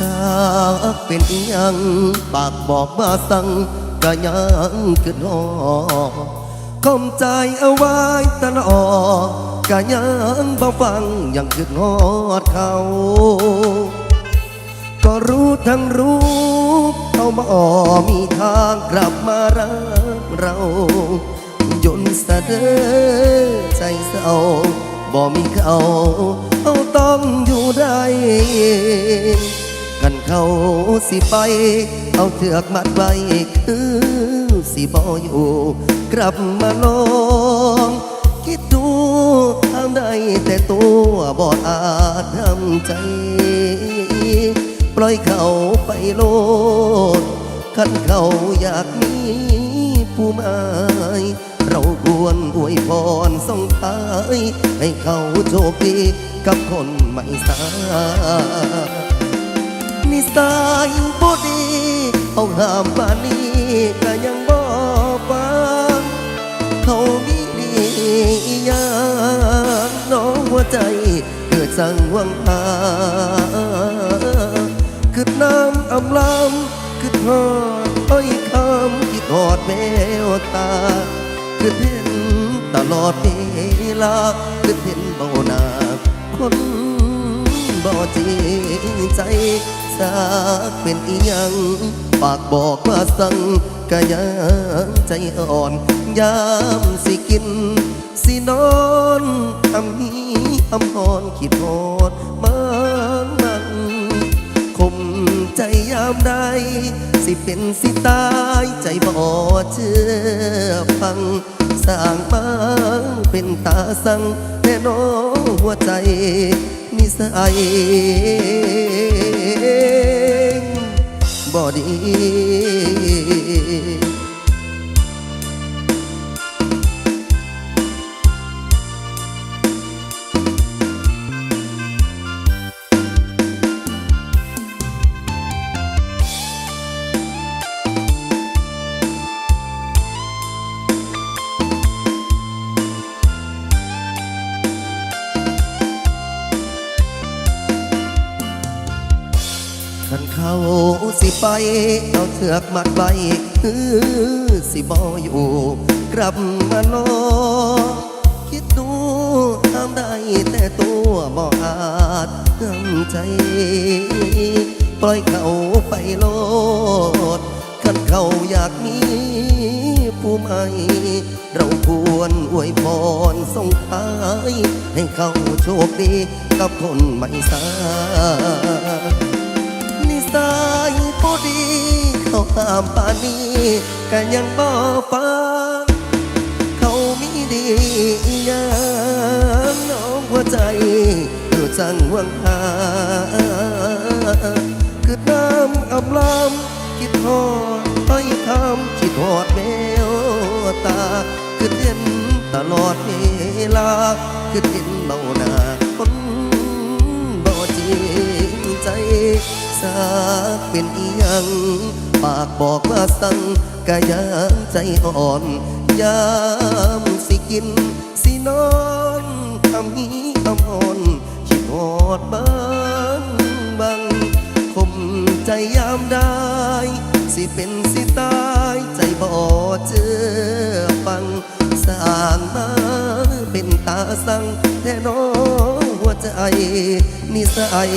การเป็นยัง ปากบอกว่าสั่งก็ยังขึ้นหอคมใจเอาไว้ตลอดก็ยังบ่ฟังยังขึ้นหอดเขา ก็รู้ทั้งรู้เขามาอ่อมีทางกลับมารักเรายนต์สะเดอใจเศร้าบ่มีเขาเขาต้องอยู่ได้ เขาสิไป เอาเถือกมัดไว้คือสิบ่อยู่ กลับมาลองคิดดูทำได้แต่ตัวบ่อาจทำใจ ปล่อยเขาไปโลดคันเขาอยากมีผู้หมายเราควรอวยพรส่งท้าย ให้เขาโชคดีกับคนใหม่สา นิสัยบ่ดีเอาห้ามปานี้ก็ยังบ่ฟังเขามีดีอหยังน้องหัวใจเกิดสั่งวังหาคือน้ำอำลำคือทอดอ้อยคำคิดหอดแววตา คือเห็นตลอดเวลาคือเห็นเบาหนาคน บ่จริงใจสักเป็นอีหยังปากบอกว่าสั่งก็ยังใจอ่อนยามสิกิน สินอนทำนี้อำหอนคิดทอด ใจยามใดสิเป็นสิตายใจบ่เชื่อฟังสร้างมาเป็นตาสังแน่นอหัวใจนิสัยบ่ดี สิไปเอาเถือกมัดไว้คือสิบออยู่ กลับมาโนคิดดูทำได้แต่ตัวบ่อาจทำใจ ปล่อยเขาไปโลดขันเขาอยากมีผู้ใหม่เราควรอวยพรส่งท้าย ให้เขาโชคดีกับคนใหม่สาาห้ามปานนี้ก็ยังบ่ฟังเขามีดีอหยังน้องหัวใจอยู่จังหวังหาคือน้ำอำลำคิดทอดไปคำคิดหอดแมวตา คือเห็นตลอดเวลา คือเห็นเบาหน้าคนบ่จริงใจสักเป็นอีหยัง ปากบอกว่าสั่งก็ยังใจอ่อนยามสิกิน สินอนทำนี้ทำอ่อนคิดหอดบ้างบังคมใจยามได้ สิเป็นสิตายใจบ่เจอฟังสร้างมาเป็นตาสั่งแท้น้องหัวใจนิสัย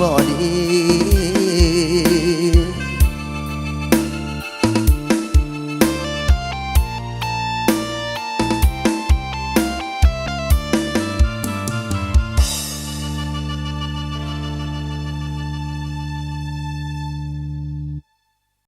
บ่ดี